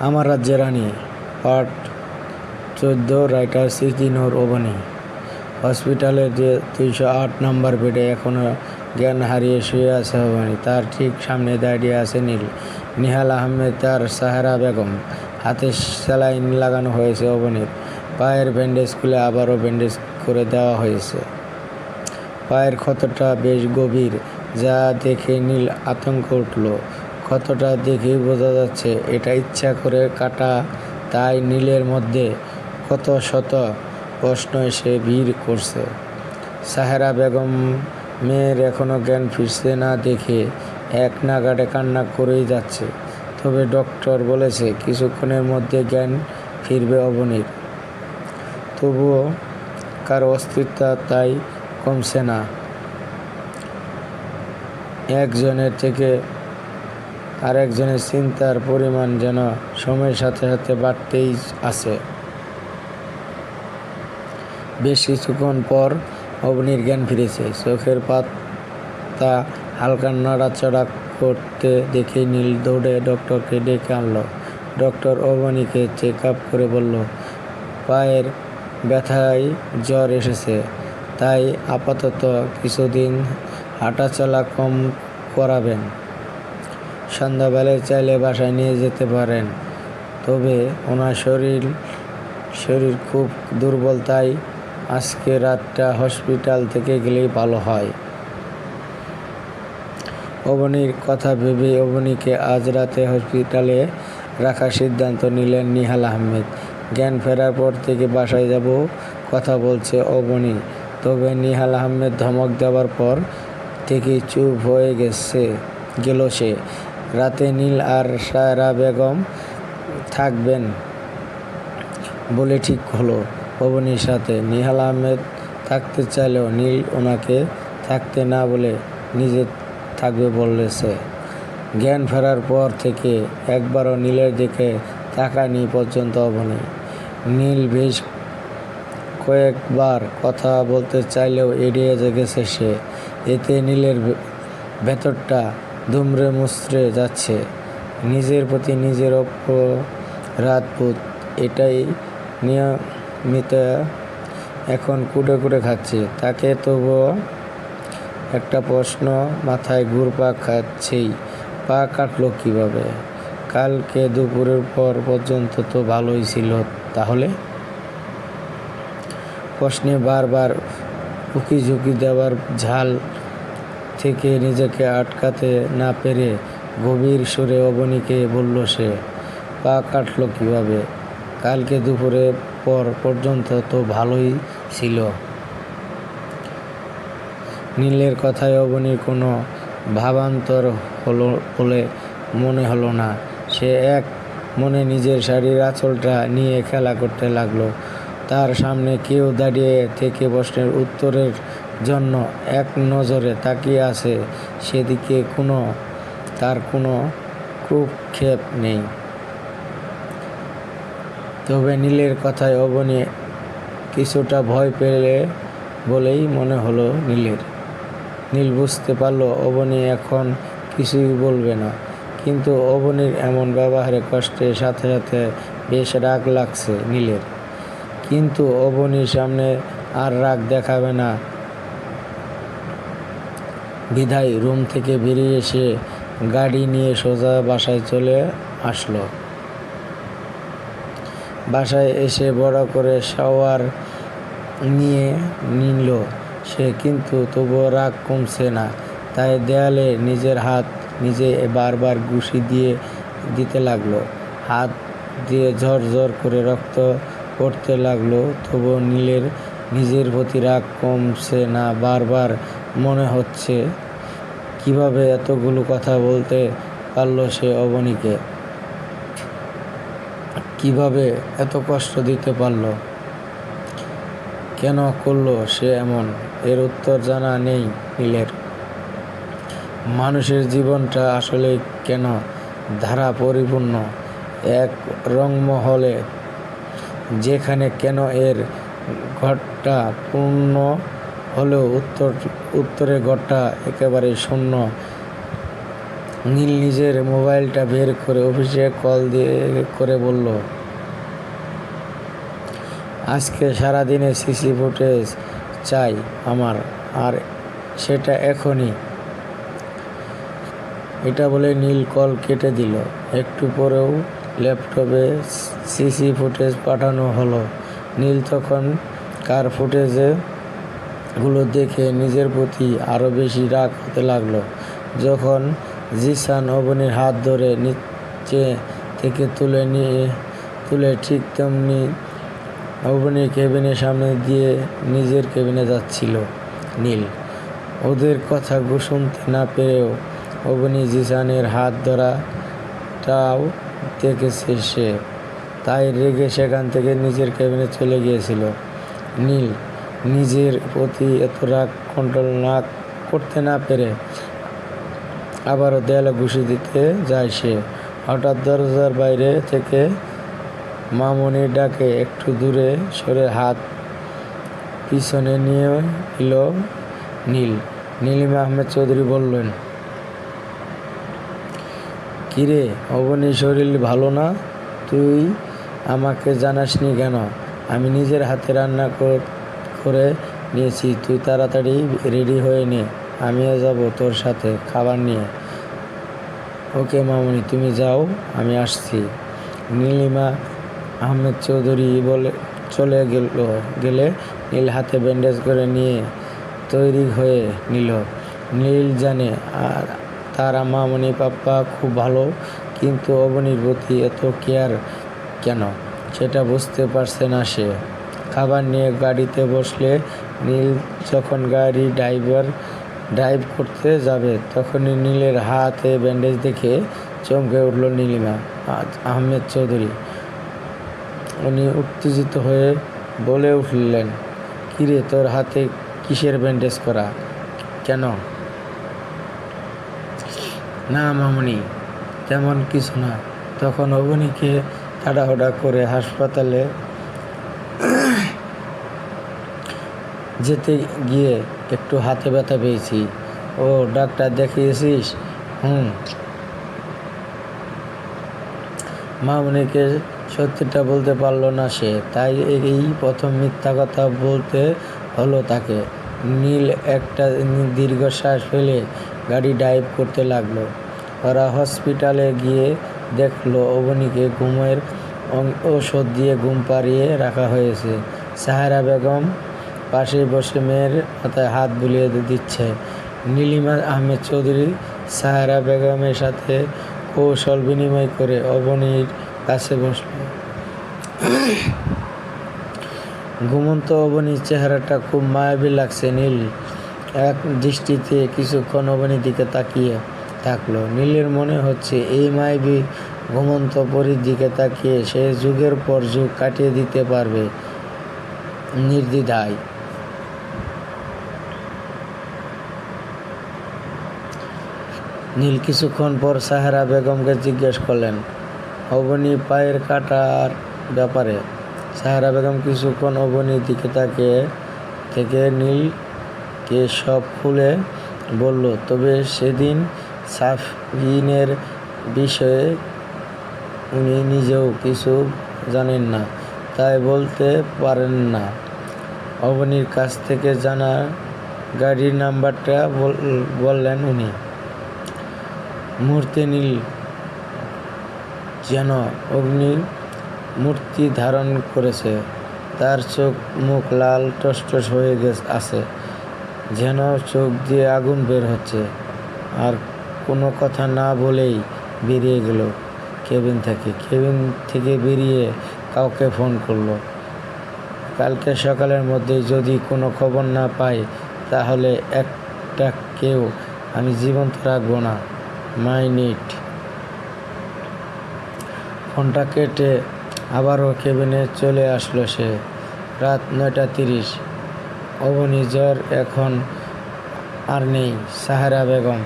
আমার রাজ্যের রানী পার্ট চোদ্দ, রাইটার সিজি নূর ওবানি হসপিটালের যে দুইশো আট নম্বর বেডে এখনও জ্ঞান হারিয়ে শুয়ে আছে ওবানি তার ঠিক সামনে দাঁড়িয়ে আছে নীল। নিহাল আহমেদ তার সাহারা বেগম। হাতে স্যালাইন লাগানো হয়েছে অবনীর। পায়ের ব্যান্ডেজ খুলে আবারও ব্যান্ডেজ করে দেওয়া হয়েছে। পায়ের ক্ষতটা বেশ গভীর, যা দেখে নীল আতঙ্ক উঠল। ক্ষতটা দেখেই বোঝা যাচ্ছে, এটা ইচ্ছা করে কাটা তাই নীলের মধ্যে কত শত প্রশ্ন এসে ভিড় করছে। সাহেরা বেগম মেয়ের এখনও জ্ঞান ফিরছে না দেখে এক নাগাড়ে কান্না করেই যাচ্ছে। তবে ডক্টর বলেছে, কিছুক্ষণের মধ্যে জ্ঞান ফিরবে অবনীর। তবুও কার অস্তিত্ব তাই কমছে না। একজনের থেকে আরেকজনের চিন্তার পরিমাণ যেন সময়ের সাথে সাথে বাড়তেই আছে। বেশ কিছুক্ষণ পর অবনীর জ্ঞান ফিরেছে। চোখের পাতা হালকা নড়াচড়া করতে দেখে নীল দৌড়ে ডক্টরকে ডেকে আনলো। ডক্টর অবনীকে চেক আপ করে বলল, পায়ের ব্যথায় জ্বর এসেছে, তাই আপাতত কিছুদিন হাঁটাচলা কম করাবেন। সন্ধ্যাবেলায় চাইলে বাসায় নিয়ে যেতে পারেন। তবে ওনার শরীর শরীর খুব দুর্বল, তাই আজকে রাতটা হসপিটাল থেকে গেলেই ভালো হয়। অবনীর কথা ভেবে অবনীকে আজ রাতে হসপিটালে রাখার সিদ্ধান্ত নিলেন নিহাল আহমেদ। জ্ঞান ফেরার পর থেকে বাসায় যাব, কথা বলছে অবনী। তবে নিহাল আহমেদ ধমক দেওয়ার পর থেকে চুপ হয়ে গেছে, গেল সে। রাতে নীল আর সায়রা বেগম থাকবেন বলে ঠিক হলো। অবনীর সাথে নিহাল আহমেদ থাকতে চাইলেও নীল ওনাকে থাকতে না বলে নিজে থাকবে বলেছে। জ্ঞান ফেরার পর থেকে একবারও নীলের দিকে তাকানি পর্যন্ত অবনী। নীল বেশ কয়েকবার কথা বলতে চাইলেও এড়িয়ে গেছে সে। এতে নীলের ভেতরটা দুমড়ে মুচড়ে যাচ্ছে। নিজের প্রতি নিজের অপরাধবোধ, এটাই নিয়মিত এখন কুটে কুটে খাচ্ছে। তাকে তবুও একটা প্রশ্ন মাথায় ঘুরপাক খাচ্ছেই, পা কাটলো কীভাবে? কালকে দুপুরের পর পর্যন্ত তো ভালোই ছিল, তাহলে? প্রশ্নে বারবার উকি ঝুঁকি দেওয়ার ঝাল থেকে নিজেকে আটকাতে না পেরে গভীর সুরে অবনীকে বলল সে, পা কাটলো কীভাবে? কালকে দুপুরের পর পর্যন্ত তো ভালোই ছিল। নীলের কথায় অবনীর কোনো ভাবান্তর হলো বলে মনে হলো না। সে এক মনে নিজের শাড়ির আঁচলটা নিয়ে খেলা করতে লাগল। তার সামনে কেউ দাঁড়িয়ে থেকে প্রশ্নের উত্তরের জন্য এক নজরে তাকিয়ে আছে, সেদিকে কোনো, তার কোনো কুক্ষেপ নেই। তবে নীলের কথায় অবনী কিছুটা ভয় পেলে বলেই মনে হলো নীলের। নীল বুঝতে পারল অবনী এখন কিছুই বলবে না, কিন্তু অবনীর এমন ব্যবহারে কষ্টের সাথে সাথে বেশ রাগ লাগছে নীলের। কিন্তু অবনীর সামনে আর রাগ দেখাবে না বিধায় রুম থেকে বেরিয়ে এসে গাড়ি নিয়ে সোজা বাসায় চলে আসলো। বাসায় এসে বড় করে শাওয়ার নিয়ে নিল সে, কিন্তু তবুও রাগ কমছে না। তাই দেয়ালে নিজের হাত নিজে বারবার ঘুষি দিয়ে দিতে লাগল। হাত দিয়ে ঝরঝর করে রক্ত পড়তে লাগল, তবুও নীলের নিজের প্রতি রাগ কমছে না। বারবার মনে হচ্ছে কীভাবে এতগুলো কথা বলতে পারল সে অবনীকে? কীভাবে এত কষ্ট দিতে পারল? কেন করল সে এমন? এর উত্তর জানা নেই নীলের। মানুষের জীবনটা আসলে কেন ধারা পরিপূর্ণ? এক রংমহলে যেখানে কেন এর ঘরটা পূর্ণ হলেও উত্তর উত্তরে ঘরটা একেবারে শূন্য। নীল নিজের মোবাইলটা বের করে অফিসে কল দিয়ে করে বলল, আজকে সারাদিনে সিসি ফুটেজ চাই আমার, আর সেটা এখনই। এটা বলে নীল কল কেটে দিল। একটু পরেও ল্যাপটপে সিসি ফুটেজ পাঠানো হলো। নীল তখন কার ফুটেজে গুলো দেখে নিজের প্রতি আরও বেশি রাগ হতে লাগল। যখন জিসান অবনীর হাত ধরে নিচে থেকে তুলে নিয়ে, তুলে ঠিক তেমনি অবনীর কেবিনের সামনে দিয়ে নিজের কেবিনে যাচ্ছিল নীল। ওদের কথা শুনতে না পেরেও অবনী জিসানের হাত ধরাটাও দেখেছে সে। তাই রেগে সেখান থেকে নিজের কেবিনে চলে গিয়েছিল। নীল নিজের প্রতি এত রাগ কন্ট্রোল না করতে না পেরে আবারও দেয়ালে ঘুষি দিতে যায় সে। হঠাৎ দরজার বাইরে থেকে মামনির ডাকে একটু দূরে সরে হাত পিছনে নিয়ে এলো নীল। নীলিমা আহমেদ চৌধুরী বললেন, কিরে, অবনী, শরীর ভালো না? তুই আমাকে জানাসনি কেন? আমি নিজের হাতে রান্না কর- করে নিয়েছি, তুই তাড়াতাড়ি রেডি হয়ে নে, আমিও যাব তোর সাথে খাবার নিয়ে। ওকে মামনি, তুমি যাও, আমি আসছি। নীলিমা আহমেদ চৌধুরী বলে চলে গেল, গেলে নীল হাতে ব্যান্ডেজ করে নিয়ে তৈরি হয়ে নিল। নীল জানে, আর তার মামনি পাপ্পা খুব ভালো, কিন্তু অবনীর প্রতি এত কেয়ার কেন? সেটা বুঝতে পারছে না সে। খাবার নিয়ে গাড়িতে বসলে নীল যখন গাড়ি ড্রাইভার ড্রাইভ করতে যাবে, তখনই নীলের হাতে ব্যান্ডেজ দেখে চমকে উঠল নীলিমা আহমেদ চৌধুরী। উনি উত্তেজিত হয়ে বলে উঠলেন, কিরে, তোর হাতে কিসের ব্যান্ডেজ করা? কেন? না মামনি, তেমন কিছু না। তখন অবনীকে তাড়াহুড়া করে হাসপাতালে যেতে গিয়ে একটু হাতে ব্যথা পেয়েছি। ও, ডাক্তার দেখিয়েছিস? হুম। মামনিকে সত্যিটা বলতে পারল না সে। তাই এই প্রথম মিথ্যা কথা বলতে হলো তাকে। নীল একটা দীর্ঘশ্বাস ফেলে গাড়ি ড্রাইভ করতে লাগল। ওরা হসপিটালে গিয়ে দেখল অবনীকে ঘুমের ওষুধ দিয়ে ঘুম পাড়িয়ে রাখা হয়েছে। সাহারা বেগম পাশে বসে মেয়ের মাথায় হাত বুলিয়ে দিচ্ছে। নীলিমা আহমেদ চৌধুরী, সাহারা বেগমের সাথে কৌশল বিনিময় করে অবনীর কাছে বসল। ঘুমন্ত অবনীর চেহারাটা খুব মায়াবী লাগছে নীল। এক দৃষ্টিতে কিছুক্ষণ অবনীর দিকে তাকিয়ে থাকল। নীলের মনে হচ্ছে এই মায়াবী ঘুমন্ত পরীর দিকে তাকিয়ে সে যুগের পর যুগ কাটিয়ে দিতে পারবে। নির্দ্বিধায় নীল কিছুক্ষণ পর সাহেরা বেগমকে জিজ্ঞেস করলেন, অবনী পায়ের কাটার ব্যাপারে? সাহেরা বেগম কিছুক্ষণ অবনীর দিকে তাকিয়ে থেকে নীলকে সব খুলে বলল, তবে সেদিন সাফিনের বিষয়ে উনি নিজেও কিছু জানেন না, তাই বলতে পারেন না। অবনীর কাছ থেকে জানা গাড়ির নাম্বারটা বল- বললেন উনি। মুহূর্তে নীল যেন অগ্নির মূর্তি ধারণ করেছে। তার চোখ মুখ লাল টসটস হয়ে গেছে, আছে। যেন চোখ দিয়ে আগুন বের হচ্ছে। আর কোনো কথা না বলেই বেরিয়ে গেল কেবিন থেকে। কেবিন থেকে বেরিয়ে কাউকে ফোন করল। কালকে সকালের মধ্যে যদি কোনো খবর না পাই, তাহলে একটা কেউ আমি জীবন্ত রাখব না। মাই নিট ফোনটা কেটে আবারও কেবিনে চলে আসলো সে। রাত নয়টা তিরিশ। অবনী জ্বর এখন আর নেই, সাহারা বেগম।